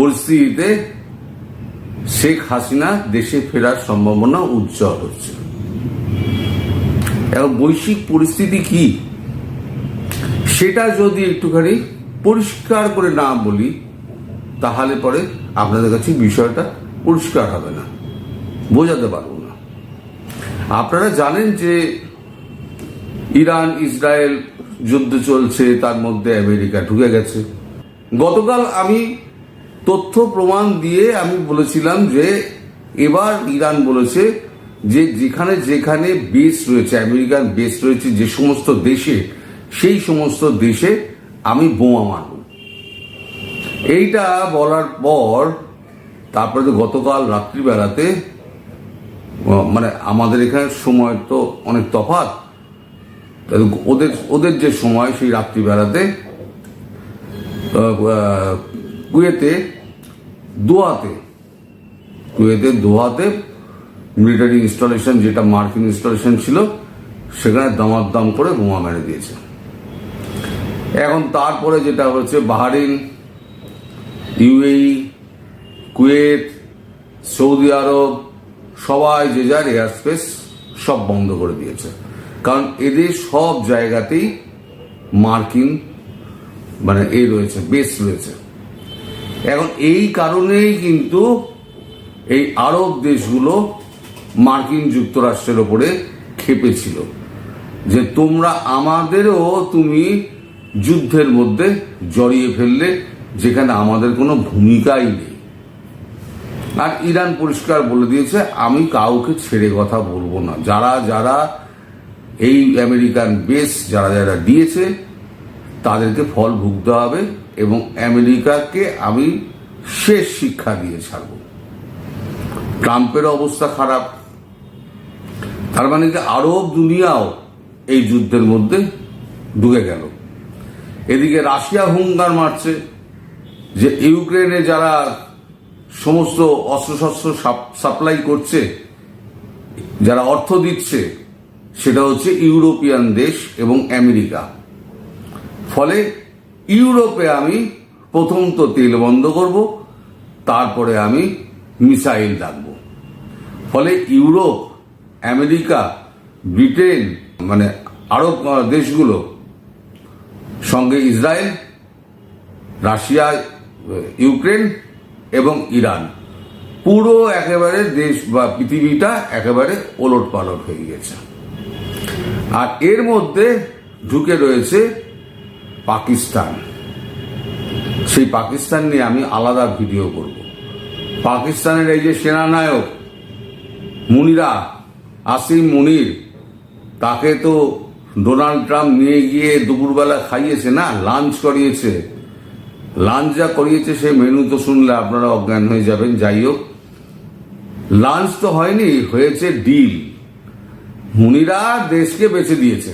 পরিস্থিতিতে শেখ হাসিনা দেশে ফেরার সম্ভাবনা উজ্জ্বল হচ্ছে। এবং বৈশ্বিক পরিস্থিতি কি? সেটা যদি একটুখানি পরিষ্কার করে না বলি, তাহলে পরে আপনাদের কাছে বিষয়টা পরিষ্কার হবে না। বোঝাতে পারব না। আপনারা জানেন যে ইরান, ইসরায়েল যুদ্ধ চলছে, তার মধ্যে আমেরিকা ঢুকে গেছে। গতকাল আমি তথ্য প্রমাণ দিয়ে আমি বলেছিলাম যে এবার ইরান বলেছে যে যেখানে যেখানে বেস রয়েছে আমেরিকান বেস রয়েছে, যে সমস্ত দেশে, সেই সমস্ত দেশে আমি বোমা মারব। এইটা বলার পর তারপরে তো গতকাল রাত্রিবেলাতে মানে আমাদের এখানে সময় তো অনেক তফাৎ, তাহলে ওদের ওদের যে সময় সেই রাত্রিবেলাতে কুয়েতে, দোয়াতে। কুয়েতে, দোয়াতে মিলিটারি ইনস্টলেশন যেটা মার্কিন ইনস্টলেশন ছিল, সেখানে দামাদাম করে বোমা মেরে দিয়েছে। এখন তারপরে যেটা হচ্ছে Bahrain, UAE, Kuwait, Saudi Arab, সবাই যে যার এয়ার স্পেস সব বন্ধ করে দিয়েছে। কারণ এদের সব জায়গাতেই মার্কিন মানে এ রয়েছে বেস রয়েছে। এখন এই কারণেই কিন্তু এই আরব দেশগুলো মার্কিন যুক্তরাষ্ট্রের ওপরে খেপেছিল যে তোমরা আমাদেরও তুমি যুদ্ধের মধ্যে জড়িয়ে ফেললে, যেখানে আমাদের কোনো ভূমিকাই নেই। আর ইরান পরিষ্কার বলে দিয়েছে, আমি কাউকে ছেড়ে কথা বলব না। যারা যারা এই আমেরিকান বেস, যারা যারা দিয়েছে, তাদেরকে ফল ভুগতে হবে। এবং আমেরিকাকে আমি শেষ শিক্ষা দিয়ে ছাড়ব। ট্রাম্পের অবস্থা খারাপ। তার মানে কি আরব দুনিয়াও এই যুদ্ধের মধ্যে ডুবে গেল। এদিকে রাশিয়া হুঙ্গার মারছে যে ইউক্রেনে যারা সমস্ত অস্ত্রশস্ত্র সাপ্লাই করছে, যারা অর্থ দিচ্ছে, সেটা হচ্ছে ইউরোপিয়ান দেশ এবং আমেরিকা। ফলে ইউরোপে আমি প্রথম তো তেল বন্ধ করব, তারপরে আমি মিসাইল রাখব। ফলে ইউরোপ, আমেরিকা, ব্রিটেন মানে আরব দেশগুলো, সঙ্গে ইসরায়েল, রাশিয়া, ইউক্রেন এবং ইরান, পুরো একেবারে দেশ বা পৃথিবীটা একেবারে ওলট পালট হয়ে গেছে। আর এর মধ্যে ঢুকে রয়েছে পাকিস্তান। সেই পাকিস্তান নিয়ে আমি আলাদা ভিডিও করব। পাকিস্তানের এই যে সেনানায়ক মুনিরা, আসিম মুনির, তাকে তো ডোনাল্ড ট্রাম্প নিয়ে গিয়ে দুপুরবেলা খাইয়েছে না, লাঞ্চ করিয়েছে। লাঞ্চ যা করিয়েছে সেই মেনু তো শুনলে আপনারা অজ্ঞান হয়ে যাবেন, যাই হোক। লাঞ্চ তো হয়নি, হয়েছে ডিল। মুনিরা দেশকে বেছে দিয়েছে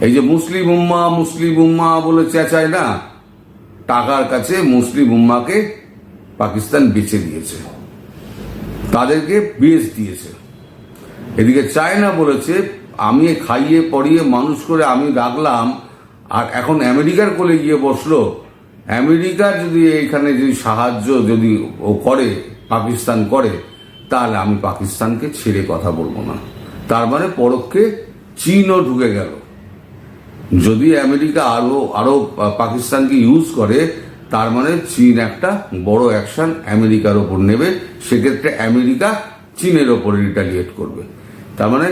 এই যে মুসলিম উম্মা মুসলিম উম্মা বলে চেঁচায় না? টাকার কাছে মুসলিম উম্মাকে পাকিস্তান বেছে দিয়েছে। তাদেরকে বেচ দিয়েছে। এদিকে চায়না বলেছে, আমি খাইয়ে, পড়িয়ে, মানুষ করে আমি রাখলাম, আর এখন আমেরিকার কোলে গিয়ে বসল। আমেরিকার যদি এইখানে যদি সাহায্য যদি ও করে, পাকিস্তান করে, তাহলে আমি পাকিস্তানকে ছেড়ে কথা বলব না। তার মানে পরোক্ষে চীনও ঢুকে গেল। যদি আমেরিকা আরও আরও পাকিস্তানকে ইউজ করে, তার মানে চীন একটা বড় অ্যাকশন আমেরিকার ওপর নেবে, সেক্ষেত্রে আমেরিকা চীনের ওপর রিটালিয়েট করবে। তার মানে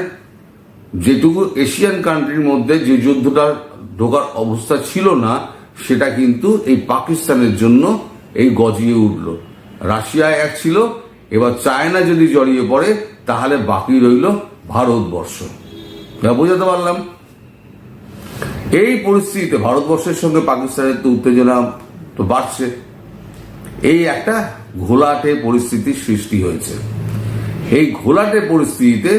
যেটুকু এশিয়ান কান্ট্রির মধ্যে যে যুদ্ধটা ঢোকার অবস্থা ছিল না, সেটা কিন্তু এই পাকিস্তানের জন্য এই গজিয়ে উঠল। রাশিয়া এক ছিল, এবার চায়না যদি জড়িয়ে পড়ে, তাহলে বাকি রইল ভারতবর্ষ। বোঝাতে পারলাম? এই পরিস্থিতিতে ভারতবর্ষের সঙ্গে পাকিস্তানের তো উত্তেজনা তো বাড়ছে। এই একটা ঘোলাটে পরিস্থিতির সৃষ্টি হয়েছে। এই ঘোলাটে পরিস্থিতিতে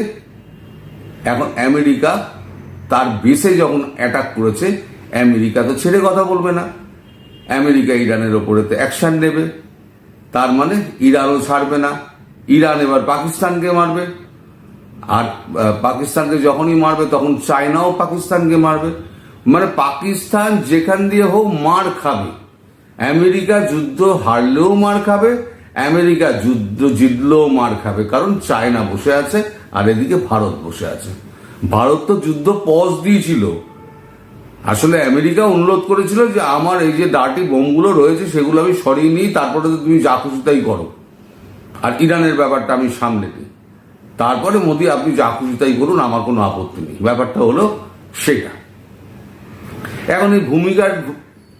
এখন আমেরিকা তার বেসে যখন অ্যাটাক করেছে, আমেরিকা তো ছেড়ে কথা বলবে না। আমেরিকা ইরানের ওপরে তো অ্যাকশন নেবে। তার মানে ইরানও ছাড়বে না। ইরান এবার পাকিস্তানকে মারবে। আর পাকিস্তানকে যখনই মারবে, তখন চায়নাও পাকিস্তানকে মারবে। মানে পাকিস্তান যেখান দিয়ে হোক মার খাবে। আমেরিকা যুদ্ধ হারলেও মার খাবে, আমেরিকা যুদ্ধ জিতলেও মার খাবে। কারণ চায়না বসে আছে, আর এদিকে ভারত বসে আছে। ভারত তো যুদ্ধ পজ দিয়েছিল। আসলে আমেরিকা অনুরোধ করেছিল যে আমার এই যে ডার্টি বোমগুলো রয়েছে, সেগুলো আমি সরিয়ে নিই, তারপরে তো তুমি যা খুশি তাই করো। আর ইরানের ব্যাপারটা আমি সামনে নিই। তারপরে মোদি, আপনি যা খুশি তাই করুন, আমার কোনো আপত্তি নেই। ব্যাপারটা হলো সেটা। এখন এই ভূমিকার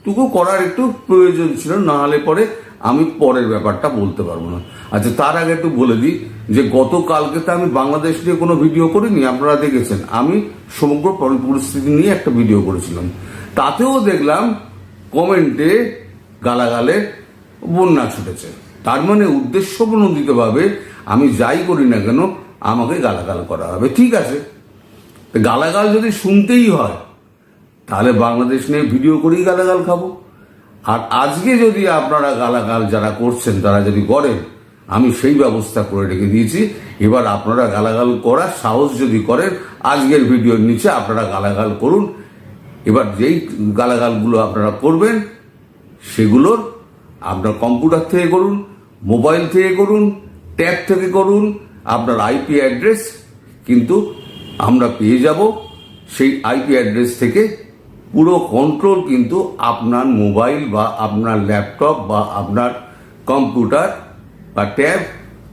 টুকু করার একটু প্রয়োজন ছিল, না হলে পরে আমি পরের ব্যাপারটা বলতে পারব না। আচ্ছা তার আগে একটু বলে দিই যে গতকালকে তো আমি বাংলাদেশ নিয়ে কোনো ভিডিও করিনি, আপনারা দেখেছেন। আমি সমগ্র পরিস্থিতি নিয়ে একটা ভিডিও করেছিলাম। তাতেও দেখলাম কমেন্টে গালাগালে বন্যা ছুটেছে। তার মানে উদ্দেশ্য প্রণোদিতভাবে আমি যাই করি না কেন, আমাকে গালাগাল করা হবে। ঠিক আছে? গালাগাল যদি শুনতেই হয় তাহলে বাংলাদেশ নিয়ে ভিডিও করেই গালাগাল খাব। আর আজকে যদি আপনারা গালাগাল যারা করছেন, তারা যদি করেন, আমি সেই ব্যবস্থা করে রেখে দিয়েছি। এবার আপনারা গালাগাল করার সাহস যদি করেন, আজকের ভিডিওর নিচে আপনারা গালাগাল করুন। এবার যেই গালাগালগুলো আপনারা করবেন, সেগুলোর আপনার কম্পিউটার থেকে করুন, মোবাইল থেকে করুন, ট্যাব থেকে করুন, আপনার আইপি অ্যাড্রেস, কিন্তু আমরা পেয়ে যাব সেই আইপি অ্যাড্রেস থেকে পুরো কন্ট্রোল কিন্তু আপনার মোবাইল বা আপনার ল্যাপটপ বা আপনার কম্পিউটার বা ট্যাব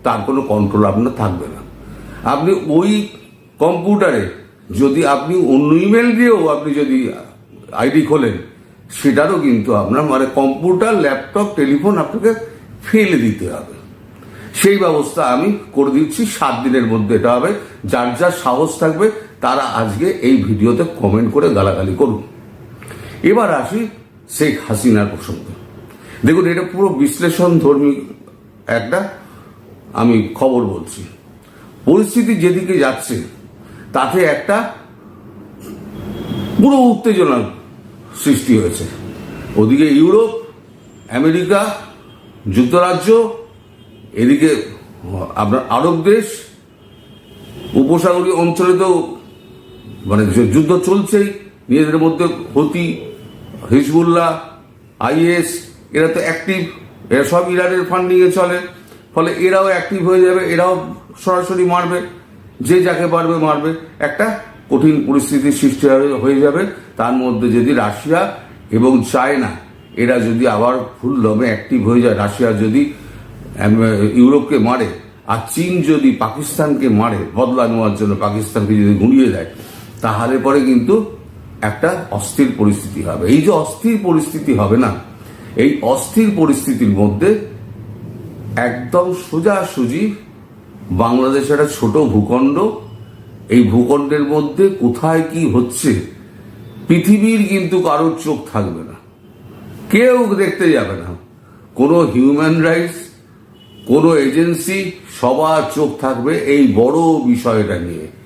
তার কোনো কন্ট্রোল আপনার থাকবে না। আপনি ওই কম্পিউটারে যদি আপনি অন্য ইমেল দিয়েও আপনি যদি আইডি খোলেন, সেটারও কিন্তু আপনার মানে কম্পিউটার ল্যাপটপ টেলিফোন আপনাকে ফেলে দিতে হবে। সেই ব্যবস্থা আমি করে দিচ্ছি, সাত দিনের মধ্যে এটা হবে। যার যার সাহস থাকবে, তারা আজকে এই ভিডিওতে কমেন্ট করে গালাগালি করুন এবার আসি শেখ হাসিনার প্রসঙ্গে। দেখুন, এটা পুরো বিশ্লেষণ ধর্মী একটা। আমি খবর বলছি। পরিস্থিতি যেদিকে যাচ্ছে, তাতে একটা পুরো উত্তেজনার সৃষ্টি হয়েছে। ওদিকে ইউরোপ, আমেরিকা, যুক্তরাজ্য, এদিকে আপনার আরব দেশ, উপসাগরীয় অঞ্চলে তো মানে যুদ্ধ চলছেই, নিজেদের মধ্যে হতি হিজবুল্লাহ, আইএস, এরা তো অ্যাক্টিভ এরা সব ইরানের ফান্ডিংয়ে চলে। ফলে এরাও অ্যাক্টিভ হয়ে যাবে, এরাও সরাসরি মারবে, যে যাকে পারবে মারবে। একটা কঠিন পরিস্থিতির সৃষ্টি হয়ে- যাবে। তার মধ্যে যদি রাশিয়া এবং চায়না, এরা যদি আবার ফুল দমে অ্যাক্টিভ হয়ে যায়, রাশিয়া যদি ইউরোপকে মারে, আর চীন যদি পাকিস্তানকে মারে, বদলা নেওয়ার জন্য পাকিস্তানকে যদি গুঁড়িয়ে দেয়, তাহলে পরে কিন্তু একটা অস্থির পরিস্থিতি হবে। এই যে অস্থির পরিস্থিতি হবে না, এই অস্থির পরিস্থিতির মধ্যে একদম সোজাসুজি বাংলাদেশ একটা ছোট ভূখণ্ড, এই ভূখণ্ডের মধ্যে কোথায় কি হচ্ছে, পৃথিবীর কিন্তু কারোর চোখ থাকবে না। কেউ দেখতে যাবে না। কোনো হিউম্যান রাইটস কোনো এজেন্সি সবার চোখ থাকবে এই বড় বিষয়টা নিয়ে।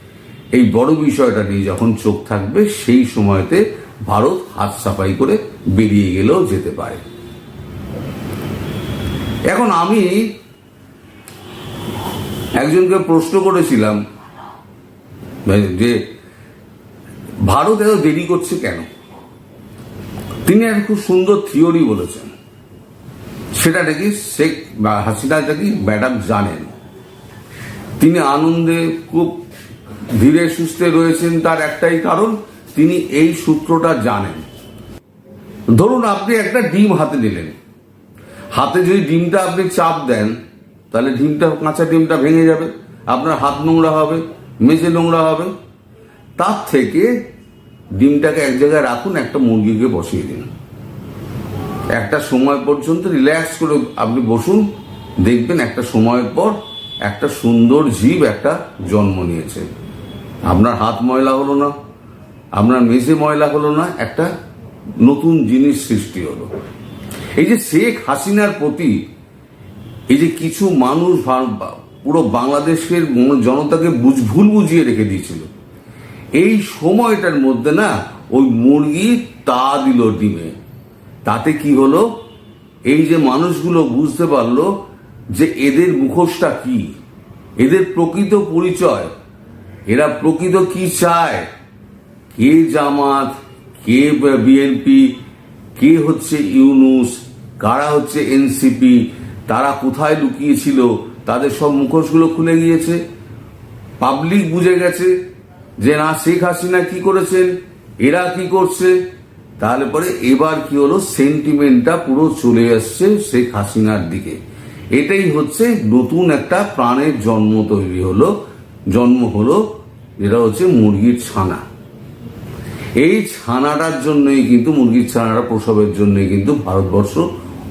এই বড় বিষয়টা নিয়ে যখন চোখ থাকবে, সেই সময়তে ভারত হাত সাফাই করে বেরিয়ে গেলেও যেতে পারে। এখন আমি একজনকে প্রশ্ন করেছিলাম, যে ভারত এত দেরি করছে কেন? তিনি এক খুব সুন্দর থিওরি বলেছেন। সেটা নাকি শেখ হাসিনা নাকি ম্যাডাম জানেন? তিনি আনন্দে খুব ধীরে সুস্থে রয়েছেন তার একটাই কারণ, তিনি এই সূত্রটা জানেন। ধরুন আপনি একটা ডিম হাতে নিলেন। হাতে যদি ডিমটা আপনি চাপ দেন, তাহলে ডিমটা, কাঁচা ডিমটা ভেঙে যাবে, আপনার হাত নোংরা হবে, মেঝে নোংরা হবে। তার থেকে ডিমটাকে এক জায়গায় রাখুন, একটা মুরগিকে বসিয়ে দিন। একটা সময় পর্যন্ত রিল্যাক্স করে আপনি বসুন, দেখবেন একটা সময়ের পর একটা সুন্দর জীব একটা জন্ম নিয়েছে। আপনার হাত ময়লা হলো না, আপনার মেঝে ময়লা হলো না, একটা নতুন জিনিস সৃষ্টি হলো। এই যে শেখ হাসিনার প্রতি এই যে কিছু মানুষ পুরো বাংলাদেশের জনতাকে বুঝ, ভুল বুঝিয়ে রেখে দিয়েছিল। এই সময়টার মধ্যে না, ওই মুরগি তা দিল ডিমে। তাতে কি হলো? এই যে মানুষগুলো বুঝতে পারল যে এদের মুখোশটা কি? এদের প্রকৃত পরিচয় এরা প্রকৃত কি চায়? কে জামাত, কে বিএনপি, কে হচ্ছে ইউনুস, কারা হচ্ছে এনসিপি, তারা কোথায় লুকিয়েছিল, তাদের সব মুখোশগুলো খুলে গিয়েছে। পাবলিক বুঝে গেছে যে, না, শেখ হাসিনা কি করেছেন? এরা কি করছে? তাহলে পরে এবার কি হলো? সেন্টিমেন্টটা পুরো চলে আসছে শেখ হাসিনার দিকে। এটাই হচ্ছে নতুন একটা প্রাণের জন্ম তৈরি হলো জন্ম হলো যেটা হচ্ছে মুরগির ছানা। এই ছানাটার জন্যই কিন্তু, মুরগির ছানাটা প্রসবের জন্যই কিন্তু ভারতবর্ষ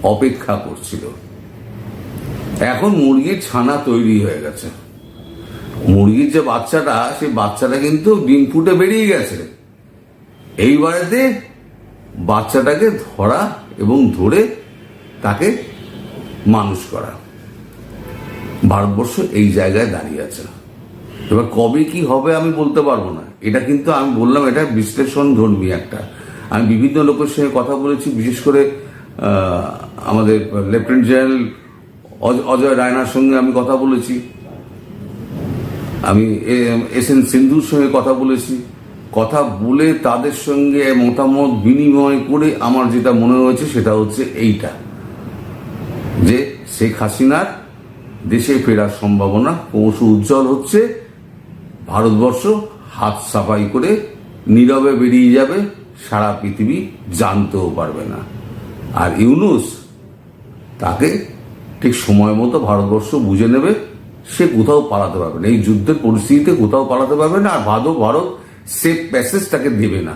অপেক্ষা করছিল। এখন মুরগির ছানা তৈরি হয়ে গেছে। মুরগির যে বাচ্চাটা, সেই বাচ্চাটা কিন্তু ডিম ফুটে বেরিয়ে গেছে। এইবারেতে বাচ্চাটাকে ধরা এবং ধরে তাকে মানুষ করা। ভারতবর্ষ এই জায়গায় দাঁড়িয়ে আছে। এবার কবে কি হবে আমি বলতে পারব না। এটা কিন্তু আমি বললাম, এটা বিশ্লেষণ ধর্মী একটা। আমি বিভিন্ন লোকের সঙ্গে কথা বলেছি, বিশেষ করে আমাদের লেফটেন্যান্ট জেনারেল অজ- অজয় রায়নার সঙ্গে আমি কথা বলেছি। আমি এস এন সিন্ধুর সঙ্গে কথা বলেছি। কথা বলে তাদের সঙ্গে মতামত বিনিময় করে আমার যেটা মনে হয়েছে সেটা হচ্ছে এইটা। যে শেখ হাসিনার দেশে ফেরার সম্ভাবনা ক্রমশ উজ্জ্বল হচ্ছে। ভারতবর্ষ হাত সাফাই করে নীরবে বেরিয়ে যাবে, সারা পৃথিবী জানতেও পারবে না। আর ইউনুস তাকে ঠিক সময় মতো ভারতবর্ষ বুঝে নেবে, সে কোথাও পালাতে পারবে না। এই যুদ্ধের পরিস্থিতিতে কোথাও পালাতে পারবে না, আর ভাদো, ভারত সেফ প্যাসেজ তাকে দেবে না।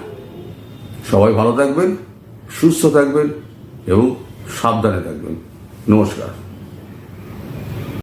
সবাই ভালো থাকবেন, সুস্থ থাকবেন এবং সাবধানে থাকবেন। নমস্কার।